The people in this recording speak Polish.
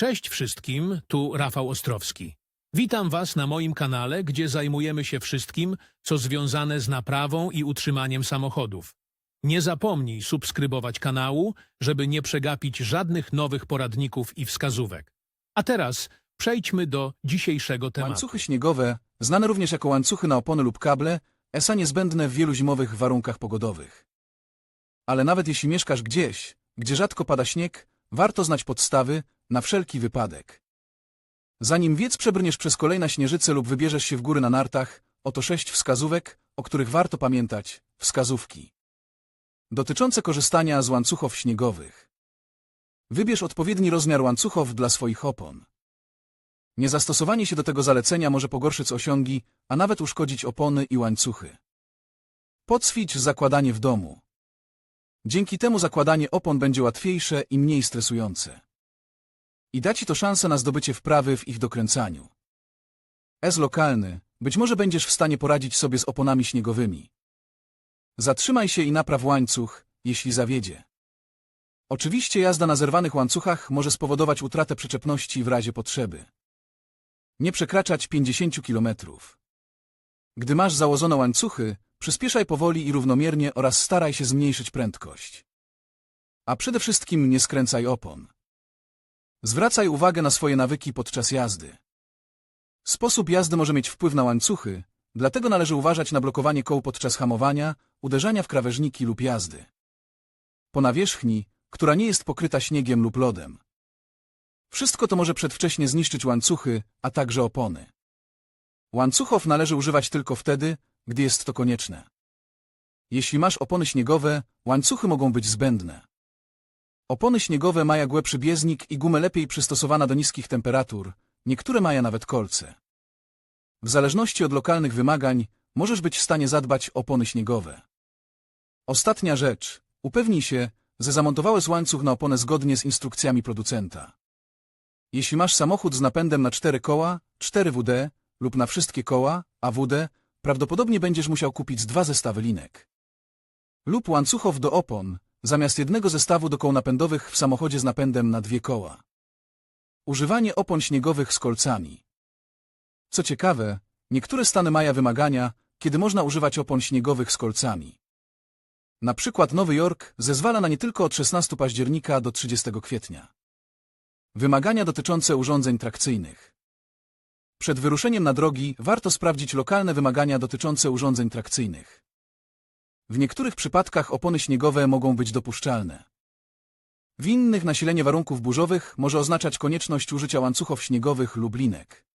Cześć wszystkim, tu Rafał Ostrowski. Witam Was na moim kanale, gdzie zajmujemy się wszystkim, co związane z naprawą i utrzymaniem samochodów. Nie zapomnij subskrybować kanału, żeby nie przegapić żadnych nowych poradników i wskazówek. A teraz przejdźmy do dzisiejszego tematu. Łańcuchy śniegowe, znane również jako łańcuchy na opony lub kable, ESA niezbędne w wielu zimowych warunkach pogodowych. Ale nawet jeśli mieszkasz gdzieś, gdzie rzadko pada śnieg, warto znać podstawy na wszelki wypadek. Zanim wiec przebrniesz przez kolejne śnieżyce lub wybierzesz się w góry na nartach, oto sześć wskazówek, o których warto pamiętać. Wskazówki. Dotyczące korzystania z łańcuchów śniegowych. Wybierz odpowiedni rozmiar łańcuchów dla swoich opon. Niezastosowanie się do tego zalecenia może pogorszyć osiągi, a nawet uszkodzić opony i łańcuchy. Podswicz zakładanie w domu. Dzięki temu zakładanie opon będzie łatwiejsze i mniej stresujące. I da Ci to szansę na zdobycie wprawy w ich dokręcaniu. S lokalny, być może będziesz w stanie poradzić sobie z oponami śniegowymi. Zatrzymaj się i napraw łańcuch, jeśli zawiedzie. Oczywiście jazda na zerwanych łańcuchach może spowodować utratę przyczepności w razie potrzeby. Nie przekraczać 50 km. Gdy masz założone łańcuchy, przyspieszaj powoli i równomiernie oraz staraj się zmniejszyć prędkość. A przede wszystkim nie skręcaj opon. Zwracaj uwagę na swoje nawyki podczas jazdy. Sposób jazdy może mieć wpływ na łańcuchy, dlatego należy uważać na blokowanie koł podczas hamowania, uderzania w krawężniki lub jazdy. Po nawierzchni, która nie jest pokryta śniegiem lub lodem. Wszystko to może przedwcześnie zniszczyć łańcuchy, a także opony. Łańcuchów należy używać tylko wtedy, gdy jest to konieczne. Jeśli masz opony śniegowe, łańcuchy mogą być zbędne. Opony śniegowe mają głębszy bieznik i gumę lepiej przystosowana do niskich temperatur, niektóre mają nawet kolce. W zależności od lokalnych wymagań, możesz być w stanie zadbać o opony śniegowe. Ostatnia rzecz. Upewnij się, że zamontowałeś łańcuch na oponę zgodnie z instrukcjami producenta. Jeśli masz samochód z napędem na cztery koła, 4WD lub na wszystkie koła, AWD, prawdopodobnie będziesz musiał kupić dwa zestawy linek. Lub łańcuchów do opon, zamiast jednego zestawu do koł napędowych w samochodzie z napędem na dwie koła. Używanie opon śniegowych z kolcami. Co ciekawe, niektóre stany mają wymagania, kiedy można używać opon śniegowych z kolcami. Na przykład Nowy Jork zezwala na nie tylko od 16 października do 30 kwietnia. Wymagania dotyczące urządzeń trakcyjnych. Przed wyruszeniem na drogi warto sprawdzić lokalne wymagania dotyczące urządzeń trakcyjnych. W niektórych przypadkach opony śniegowe mogą być dopuszczalne. W innych nasilenie warunków burzowych może oznaczać konieczność użycia łańcuchów śniegowych lub linek.